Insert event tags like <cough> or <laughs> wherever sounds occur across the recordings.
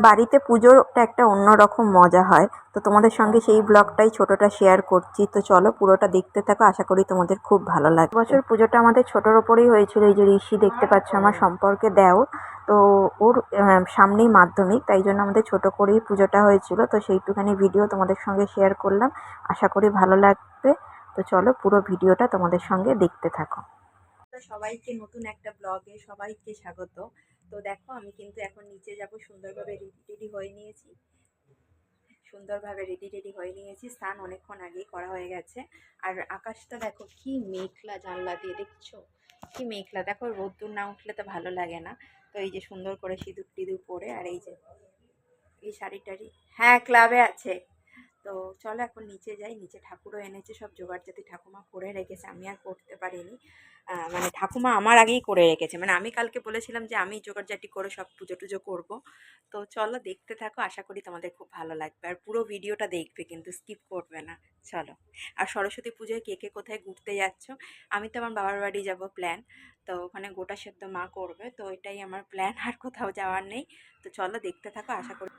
বাড়িতে পুজোরটা একটা অন্যরকম মজা হয়। তো তোমাদের সঙ্গে সেই ব্লগটাই ছোটটা শেয়ার করছি। তো চলো পুরোটা দেখতে থাকো। আশা করি তোমাদের খুব ভালো লাগবে। বছর পুজোটা আমাদের ছোটোর ওপরেই হয়েছিল। এই যে ঋষি দেখতে পাচ্ছ আমার সম্পর্কে দেও। তো ওর সামনেই মাধ্যমিক, তাই জন্য আমাদের ছোট করেই পুজোটা হয়েছিল। তো সেইটুখানি ভিডিও তোমাদের সঙ্গে শেয়ার করলাম। আশা করি ভালো লাগবে। তো চলো পুরো ভিডিওটা তোমাদের সঙ্গে দেখতে থাকো। সবাইকে নতুন একটা ব্লগে সবাইকে স্বাগত। তো দেখো, আমি কিন্তু এখন নিচে যাব, সুন্দরভাবে রেডি রেডি হয়ে নিয়েছি। সুন্দরভাবে রেডি টেডি হয়ে নিয়েছি, স্নান অনেকক্ষণ আগেই করা হয়ে গেছে। আর আকাশটা দেখো, কি মেঘলা জানলা দিয়ে, দেখছ? কি মেঘলা, দেখো রোদ্দুর না উঠলে তো ভালো লাগে না। তো এই যে সুন্দর করে সিঁদুর টিঁদুর পরে, আর এই যে, এই শাড়ি টাড়ি হ্যাঁ ক্লাবে আছে। তো চলো এখন নিচে যাই। নিচে ঠাকুরও এনেছে সব, জোগাড় জাতি ঠাকুমা করে রেখেছে, আমি আর করতে পারিনি। মানে ঠাকুমা আমার আগেই করে রেখেছে। মানে আমি কালকে বলেছিলাম যে আমি জোগাড় জাটি করে সব পুজো টুজো করব। তো চলো দেখতে থাকো, আশা করি তোমাদের খুব ভালো লাগবে। আর পুরো ভিডিওটা দেখবে কিন্তু স্কিপ করবে না। চলো। আর সরস্বতী পুজোয় কে কে কোথায় ঘুরতে যাচ্ছ? আমি তো আমার বাবার বাড়ি যাব প্ল্যান তো ওখানে গোটা সেদ্ধ মা করবে, তো এটাই আমার প্ল্যান আর কোথাও যাওয়ার নেই। তো চলো দেখতে থাকো, আশা করি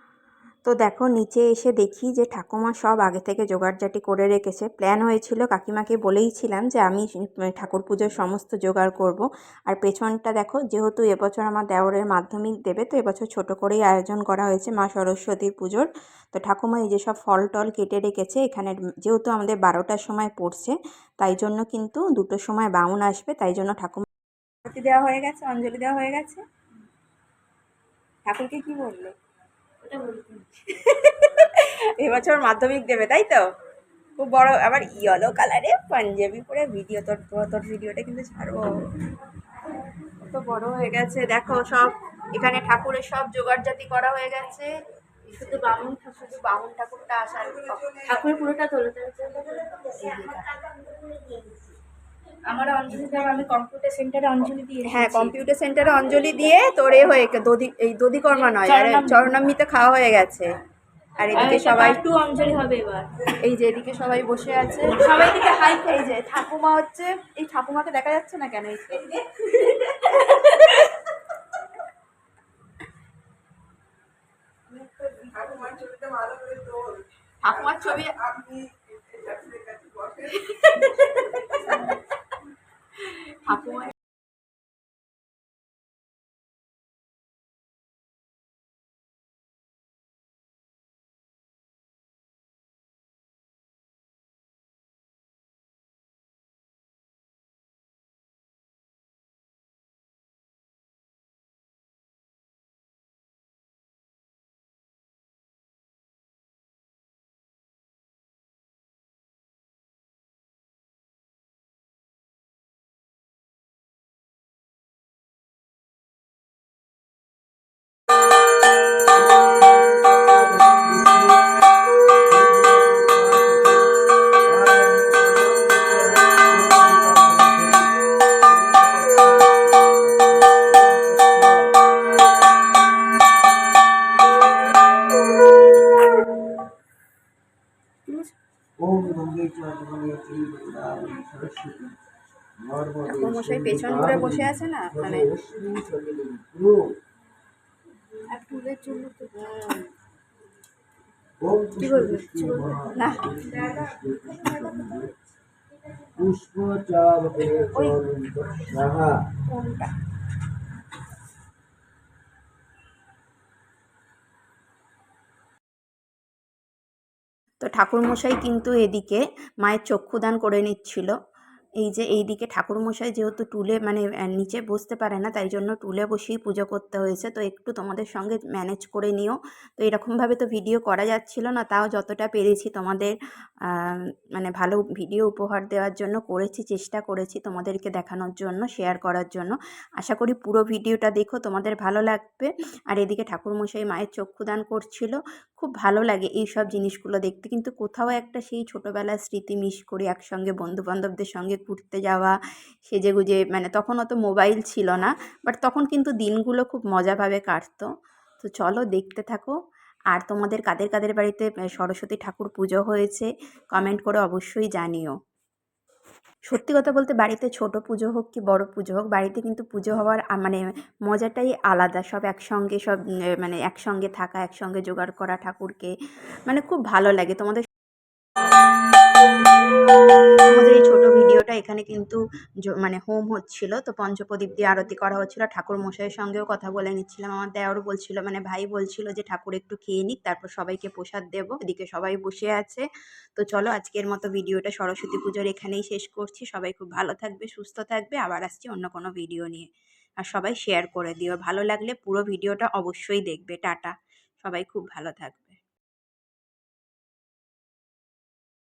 তো দেখো, নিচে এসে দেখি যে ঠাকুমা সব আগে থেকে জোগাড়জাটি করে রেখেছে। প্ল্যান হয়েছিল, কাকিমাকে বলেইছিলাম যে আমি ঠাকুর পুজোর সমস্ত জোগাড় করব। আর পেছনটা দেখো, যেহেতু এবছর আমার দেওরের মাধ্যমিক দেবে, তো এবছর ছোট করেই আয়োজন করা হয়েছে মা সরস্বতীর পুজোর। তো ঠাকুমা এই যে সব ফল টল কেটে রেখেছে, এখানে যেহেতু আমাদের বারোটার সময় পড়ছে, তাই জন্য কিন্তু দুটোর সময় বাউন আসবে, তাই জন্য ঠাকুমা দেওয়া হয়ে গেছে, অঞ্জলি দেওয়া হয়ে গেছে। ঠাকুরকে কি বলল? <laughs> এবছর মাধ্যমিক দেবে তাই তো? খুব বড় আবার ইয়েলো কালারে পাঞ্জাবি পরে ভিডিও তোর তোর- ভিডিওটা কিন্তু ছাড়বো। কত বড় হয়ে গেছে। দেখো সব এখানে ঠাকুরের সব জোগাড় জাতি করা হয়ে গেছে। শুধু বামুন ঠাকুর শুধু বামুন ঠাকুরটা আসার ঠাকুরের পুরোটা তোলো আমার অঞ্জলি দেওয়া আমি কম্পিউটার সেন্টারে অঞ্জলি দিয়ে হ্যাঁ কম্পিউটার সেন্টারে অঞ্জলি দিয়ে তোর এ হয়ে দধি এই দধিকর্মা নয় আরে চরণামৃত। চরণামৃত খাওয়া হয়ে গেছে। আর এদিকে সবাই একটু অঞ্জলি হবে এবার। এই যে এদিকে সবাই বসে আছে। সবাই দিকে হাই এই যে ঠাকুমা হচ্ছে এই ঠাকুমাকে দেখা যাচ্ছে না কেন এই ঠাকুমার ছবি ঠাকুরমশাই পেছন ঘুরে বসে আছে না মানে অশ্মি সলিলে ওম আর ফুলের জন্য তো ওম কি বলবে? না পুষ্প চাবতে চরণ সাহা কোনটা তো ঠাকুরমশাই কিন্তু এদিকে মায়ের চক্ষুদান করে নিচ্ছিল। এই যে এই দিকে ঠাকুরমশাই যেহেতু টুলে মানে নিচে বসতে পারে না, তাই জন্য টুলে বসেই পুজো করতে হয়েছে। তো একটু তোমাদের সঙ্গে ম্যানেজ করে নিও। তো এরকমভাবে তো ভিডিও করা যাচ্ছিল না, তাও যতটা পেরেছি তোমাদের মানে ভালো ভিডিও উপহার দেওয়ার জন্য করেছি, চেষ্টা করেছি তোমাদেরকে দেখানোর জন্য শেয়ার করার জন্য। আশা করি পুরো ভিডিওটা দেখো, তোমাদের ভালো লাগবে। আর এদিকে ঠাকুরমশাই মায়ের চক্ষুদান করছিল, খুব ভালো লাগে এই সব জিনিসগুলো দেখতে। কিন্তু কোথাও একটা সেই ছোটোবেলার স্মৃতি মিস করি একসঙ্গে বন্ধুবান্ধবদের সঙ্গে ঘুরতে যাওয়া, সেজেগুজে মানে তখন অত মোবাইল ছিল না বাট তখন কিন্তু দিনগুলো খুব মজাভাবে কাটতো। তো চলো দেখতে থাকো। আর তোমাদের কাদের কাদের বাড়িতে সরস্বতী ঠাকুর পুজো হয়েছে কমেন্ট করে অবশ্যই জানিও। সত্যি কথা বলতে বাড়িতে ছোট পুজো হোক কি বড় পুজো হোক, বাড়িতে কিন্তু পুজো হওয়ার মানে মজাটাই আলাদা। সব একসঙ্গে, সব মানে একসঙ্গে থাকা, একসঙ্গে জোগাড় করা ঠাকুরকে মানে খুব ভালো লাগে। তোমাদের আমাদের এই ছোট ভিডিওটা এখানে কিন্তু মানে হোম হচ্ছিল। তো পঞ্চপ্রদীপ দিয়ে আরতি করা হচ্ছিল। ঠাকুর মশাইয়ের সঙ্গেও কথা বলে নিচ্ছিলাম। আমার দেওয়ারও বলছিল মানে ভাই বলছিল যে ঠাকুর একটু খেয়ে নিক, তারপর সবাইকে প্রসাদ দেবো। এদিকে সবাই বসে আছে। তো চলো আজকের মতো ভিডিওটা সরস্বতী পুজোর এখানেই শেষ করছি। সবাই খুব ভালো থাকবে, সুস্থ থাকবে। আবার আসছি অন্য কোনো ভিডিও নিয়ে। আর সবাই শেয়ার করে দিও। ভালো লাগলে পুরো ভিডিওটা অবশ্যই দেখবে। টাটা। সবাই খুব ভালো থাকবে।